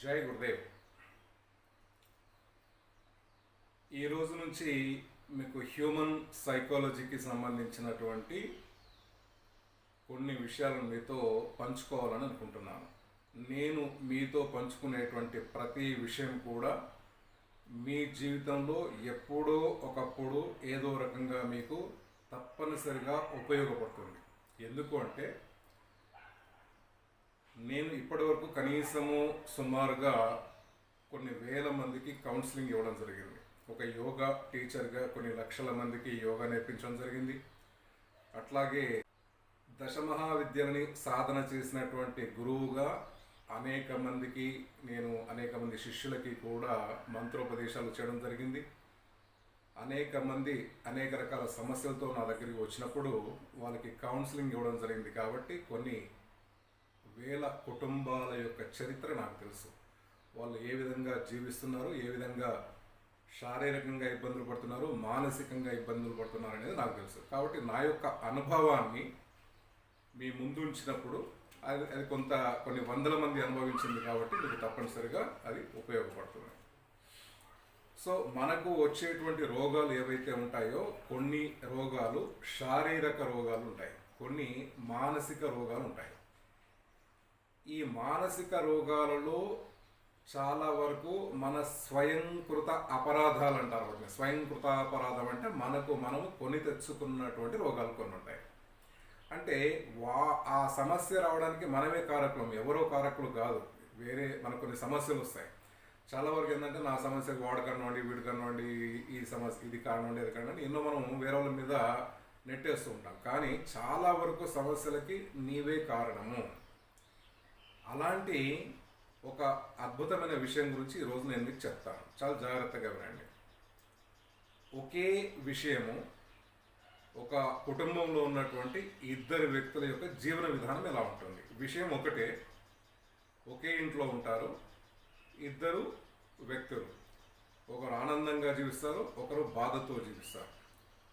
జై గురుదేవ్. ఈ రోజు నుంచి మీకు హ్యూమన్ సైకాలజీకి సంబంధించినటువంటి కొన్ని విషయాలను మీతో పంచుకోవాలని అనుకుంటున్నాను. నేను మీతో పంచుకునేటువంటి ప్రతి విషయం కూడా మీ జీవితంలో ఎప్పుడో ఒకప్పుడు ఏదో రకంగా మీకు తప్పనిసరిగా ఉపయోగపడుతుంది. ఎందుకు అంటే నేను ఇప్పటివరకు కనీసము సుమారుగా కొన్ని వేల మందికి కౌన్సిలింగ్ ఇవ్వడం జరిగింది. ఒక యోగా టీచర్గా కొన్ని లక్షల మందికి యోగా నేర్పించడం జరిగింది. అట్లాగే దశమహావిద్యలని సాధన చేసినటువంటి గురువుగా అనేక మందికి నేను అనేక మంది శిష్యులకి కూడా మంత్రోపదేశాలు చేయడం జరిగింది. అనేక మంది అనేక రకాల సమస్యలతో నా దగ్గరికి వచ్చినప్పుడు వాళ్ళకి కౌన్సిలింగ్ ఇవ్వడం జరిగింది కాబట్టి కొన్ని వేల కుటుంబాల యొక్క చరిత్ర నాకు తెలుసు. వాళ్ళు ఏ విధంగా జీవిస్తున్నారు ఏ విధంగా శారీరకంగా ఇబ్బందులు పడుతున్నారు మానసికంగా ఇబ్బందులు పడుతున్నారు అనేది నాకు తెలుసు. కాబట్టి నా యొక్క అనుభవాన్ని మీ ముందు ఉంచినప్పుడు అది అది కొంత కొన్ని వందల మంది అనుభవించింది కాబట్టి మీకు తప్పనిసరిగా అది ఉపయోగపడుతుంది. సో మనకు వచ్చేటువంటి రోగాలు ఏవైతే ఉంటాయో కొన్ని రోగాలు శారీరక రోగాలు ఉంటాయి. కొన్ని మానసిక రోగాలు ఉంటాయి. ఈ మానసిక రోగాలలో చాలా వరకు మన స్వయంకృత అపరాధాలు అంటారు వాటిని. స్వయంకృత అపరాధం అంటే మనకు మనము కొని తెచ్చుకున్నటువంటి రోగాలు కొన్ని ఉంటాయి. అంటే వా ఆ సమస్య రావడానికి మనమే కారకులం. ఎవరో కారకులు కాదు. వేరే మనకు కొన్ని సమస్యలు వస్తాయి. చాలా వరకు ఏంటంటే నా సమస్యకు వాడు కానివ్వండి వీడు కానివ్వండి ఈ సమస్య ఇది కానివ్వండి ఇది కానివ్వండి ఎన్నో మనం వేరే వాళ్ళ మీద నెట్టేస్తూ ఉంటాం. కానీ చాలా వరకు సమస్యలకి నీవే కారణము. అలాంటి ఒక అద్భుతమైన విషయం గురించి ఈరోజు నేను మీకు చెప్తాను. చాలా జాగ్రత్తగా వినండి. ఒకే విషయము ఒక కుటుంబంలో ఉన్నటువంటి ఇద్దరు వ్యక్తుల యొక్క జీవన విధానం ఎలా ఉంటుంది? విషయం ఒకటే ఒకే ఇంట్లో ఉంటారు ఇద్దరు వ్యక్తులు. ఒకరు ఆనందంగా జీవిస్తారు ఒకరు బాధతో జీవిస్తారు.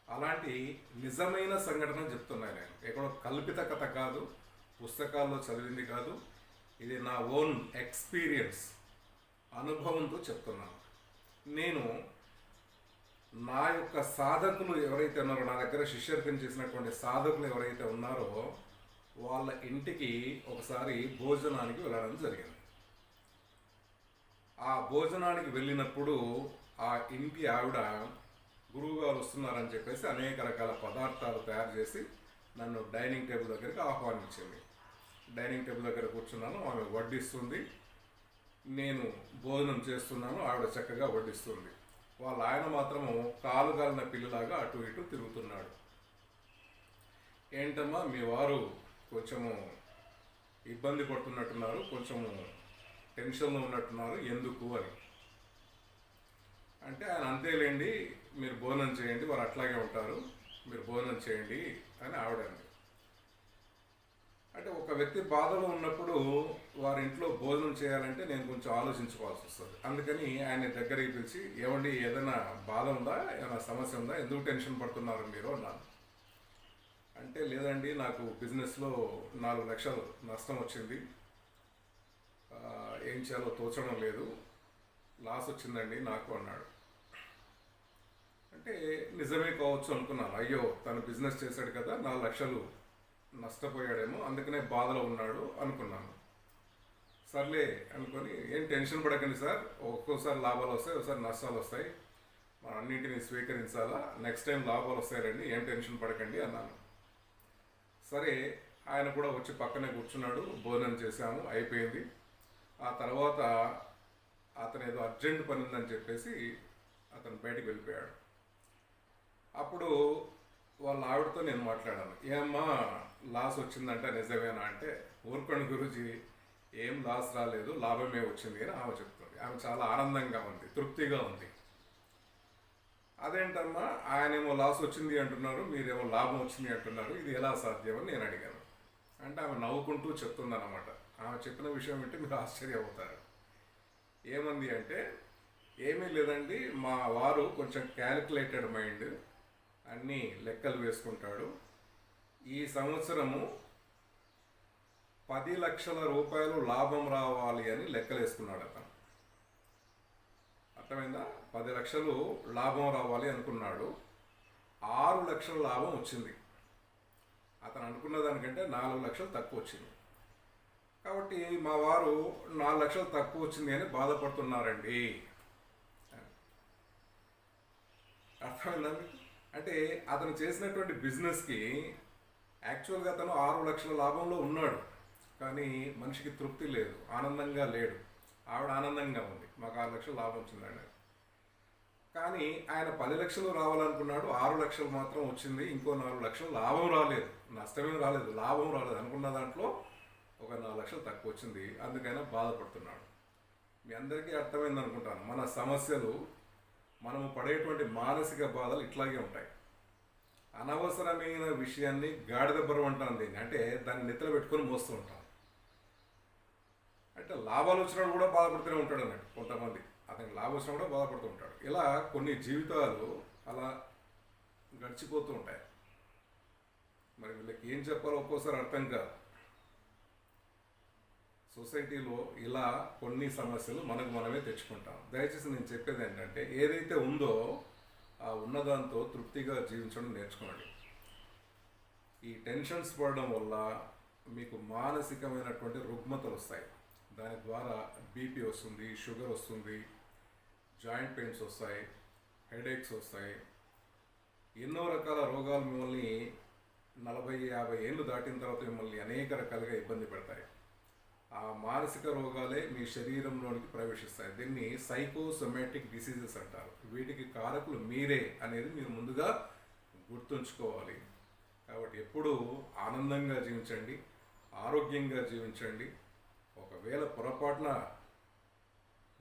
అలాంటి నిజమైన సంఘటన చెప్తున్నాను నేను. ఎక్కడో కల్పిత కథ కాదు పుస్తకాల్లో చదివింది కాదు ఇది నా ఓన్ ఎక్స్పీరియన్స్ అనుభవంతో చెప్తున్నాను. నేను నా యొక్క సాధకులు ఎవరైతే ఉన్నారో నా దగ్గర శిష్యర్థం చేసినటువంటి సాధకులు ఎవరైతే ఉన్నారో వాళ్ళ ఇంటికి ఒకసారి భోజనానికి వెళ్ళడం జరిగింది. ఆ భోజనానికి వెళ్ళినప్పుడు ఆ ఇంటి ఆవిడ గురువుగారు వస్తున్నారని చెప్పేసి అనేక రకాల పదార్థాలు తయారు చేసి నన్ను డైనింగ్ టేబుల్ దగ్గరికి ఆహ్వానించింది. డైనింగ్ టేబుల్ దగ్గర కూర్చున్నాను ఆమె వడ్డిస్తుంది. నేను భోజనం చేస్తున్నాను ఆవిడ చక్కగా వడ్డిస్తుంది. వాళ్ళ ఆయన మాత్రము కాలు కాలిన పిల్లలాగా అటు ఇటు తిరుగుతున్నాడు. ఏంటమ్మా మీ వారు కొంచెము ఇబ్బంది పడుతున్నట్టున్నారు కొంచెము టెన్షన్లో ఉన్నట్టున్నారు ఎందుకు అని. అంటే ఆయన అంతేలేండి మీరు భోజనం చేయండి వారు అట్లాగే ఉంటారు మీరు భోజనం చేయండి అని ఆవిడంది. అంటే ఒక వ్యక్తి బాధలో ఉన్నప్పుడు వారి ఇంట్లో భోజనం చేయాలంటే నేను కొంచెం ఆలోచించుకోవాల్సి వస్తుంది. అందుకని ఆయన దగ్గరికి పిలిచి ఏమండి ఏదైనా బాధ ఉందా? ఏమైనా సమస్య ఉందా? ఎందుకు టెన్షన్ పడుతున్నారు మీరు? అన్నాను. అంటే లేదండి నాకు బిజినెస్లో నాలుగు లక్షలు నష్టం వచ్చింది. ఏం చేయాలో తోచడం లేదు. లాస్ వచ్చిందండి నాకు అన్నాడు. అంటే నిజమే కావచ్చు అనుకున్నాను. అయ్యో తను బిజినెస్ చేశాడు కదా నాలుగు లక్షలు నష్టపోయాడేమో అందుకనే బాధలో ఉన్నాడు అనుకున్నాను. సర్లే అనుకొని ఏం టెన్షన్ పడకండి సార్ ఒక్కోసారి లాభాలు వస్తాయి ఒకసారి నష్టాలు వస్తాయి. మనం అన్నింటినీ స్వీకరించాలా? నెక్స్ట్ టైం లాభాలు వస్తాయండి ఏం టెన్షన్ పడకండి అన్నాను. సరే ఆయన కూడా వచ్చి పక్కనే కూర్చున్నాడు భోజనం చేశాము అయిపోయింది. ఆ తర్వాత అతను ఏదో అర్జెంట్ పని ఉందని చెప్పేసి అతను బయటకు వెళ్ళిపోయాడు. అప్పుడు వాళ్ళ ఆవిడతో నేను మాట్లాడాను. ఏమ్మా లాస్ వచ్చిందంటే నిజమేనా? అంటే ఊరుకోండి గురుజీ ఏం లాస్ రాలేదు లాభమే వచ్చింది అని ఆమె చెప్తుంది. ఆమె చాలా ఆనందంగా ఉంది తృప్తిగా ఉంది. అదేంటమ్మా ఆయనేమో లాస్ వచ్చింది అంటున్నారు మీరేమో లాభం వచ్చింది అంటున్నారు ఇది ఎలా సాధ్యమని నేను అడిగాను. అంటే ఆమె నవ్వుకుంటూ చెప్తుందన్నమాట. ఆమె చెప్పిన విషయం ఏంటి మీరు ఆశ్చర్యపోతారు ఏమంది అంటే ఏమీ లేదండి మా వారు కొంచెం క్యాలిక్యులేటెడ్ మైండ్ అన్నీ లెక్కలు వేసుకుంటాడు. ఈ సంవత్సరము పది లక్షల రూపాయలు లాభం రావాలి అని లెక్కలేసుకున్నాడు అతను. అర్థమైందా? పది లక్షలు లాభం రావాలి అనుకున్నాడు. ఆరు లక్షల లాభం వచ్చింది. అతను అనుకున్న దానికంటే నాలుగు లక్షలు తక్కువ వచ్చింది. కాబట్టి మా వారు నాలుగు లక్షలు తక్కువ వచ్చింది అని బాధపడుతున్నారండి. అర్థమైందా మీకు? అంటే అతను చేసినటువంటి బిజినెస్కి యాక్చువల్గా అతను ఆరు లక్షల లాభంలో ఉన్నాడు. కానీ మనిషికి తృప్తి లేదు. ఆనందంగా లేడు. ఆవిడ ఆనందంగా ఉంది. మాకు ఆరు లక్షలు లాభం వచ్చిందండి కానీ ఆయన పది లక్షలు రావాలనుకున్నాడు. ఆరు లక్షలు మాత్రం వచ్చింది. ఇంకో నాలుగు లక్షలు లాభం రాలేదు. నష్టమేం రాలేదు. లాభం రాలేదు. అనుకున్న దాంట్లో ఒక నాలుగు లక్షలు తక్కువ వచ్చింది. అందుకైనా బాధపడుతున్నాడు. మీ అందరికీ అర్థమైంది అనుకుంటాను మన సమస్యలు మనము పడేటువంటి మానసిక బాధలు ఇట్లాగే ఉంటాయి. అనవసరమైన విషయాన్ని గాడిద బరువు అంటాను దీన్ని. అంటే దాన్ని నిద్ర పెట్టుకొని మోస్తూ ఉంటాం. అంటే లాభాలు వచ్చినప్పుడు కూడా బాధపడుతూనే ఉంటాడు అన్నట్టు కొంతమంది. అతనికి లాభం వచ్చినా కూడా బాధపడుతూ ఉంటాడు. ఇలా కొన్ని జీవితాలు అలా గడిచిపోతూ ఉంటాయి. మరి వీళ్ళకి ఏం చెప్పాలో ఒక్కోసారి అర్థం కాదు. సొసైటీలో ఇలా కొన్ని సమస్యలు మనకు మనమే తెచ్చుకుంటాం. దయచేసి నేను చెప్పేది ఏంటంటే ఏదైతే ఉందో ఆ ఉన్నదాంతో తృప్తిగా జీవించడం నేర్చుకోండి. ఈ టెన్షన్స్ పడడం వల్ల మీకు మానసికమైనటువంటి రుగ్మతలు వస్తాయి. దాని ద్వారా బీపీ వస్తుంది షుగర్ వస్తుంది జాయింట్ పెయిన్స్ వస్తాయి హెడేక్స్ వస్తాయి. ఎన్నో రకాల రోగాలు మిమ్మల్ని నలభై యాభై ఏళ్ళు దాటిన తర్వాత మిమ్మల్ని అనేక రకాలుగా ఇబ్బంది పెడతాయి. ఆ మానసిక రోగాలే మీ శరీరంలోనికి ప్రవేశిస్తాయి. దీన్ని సైకోసొమాటిక్ డిసీజెస్ అంటారు. వీటికి కారకులు మీరే అనేది మీరు ముందుగా గుర్తుంచుకోవాలి. కాబట్టి ఎప్పుడూ ఆనందంగా జీవించండి ఆరోగ్యంగా జీవించండి. ఒకవేళ పొరపాటున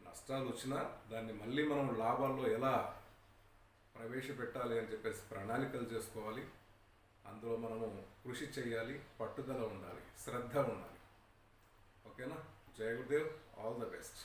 నష్టాలు వచ్చినా దాన్ని మళ్ళీ మనం లాభాల్లో ఎలా ప్రవేశపెట్టాలి అని చెప్పేసి ప్రణాళికలు చేసుకోవాలి. అందులో మనము కృషి చేయాలి పట్టుదల ఉండాలి శ్రద్ధ ఉండాలి. ಓಕೆನಾ ಜಯ ಗುರುದೇವ್ ಆಲ್ ದ ಬೆಸ್ಟ್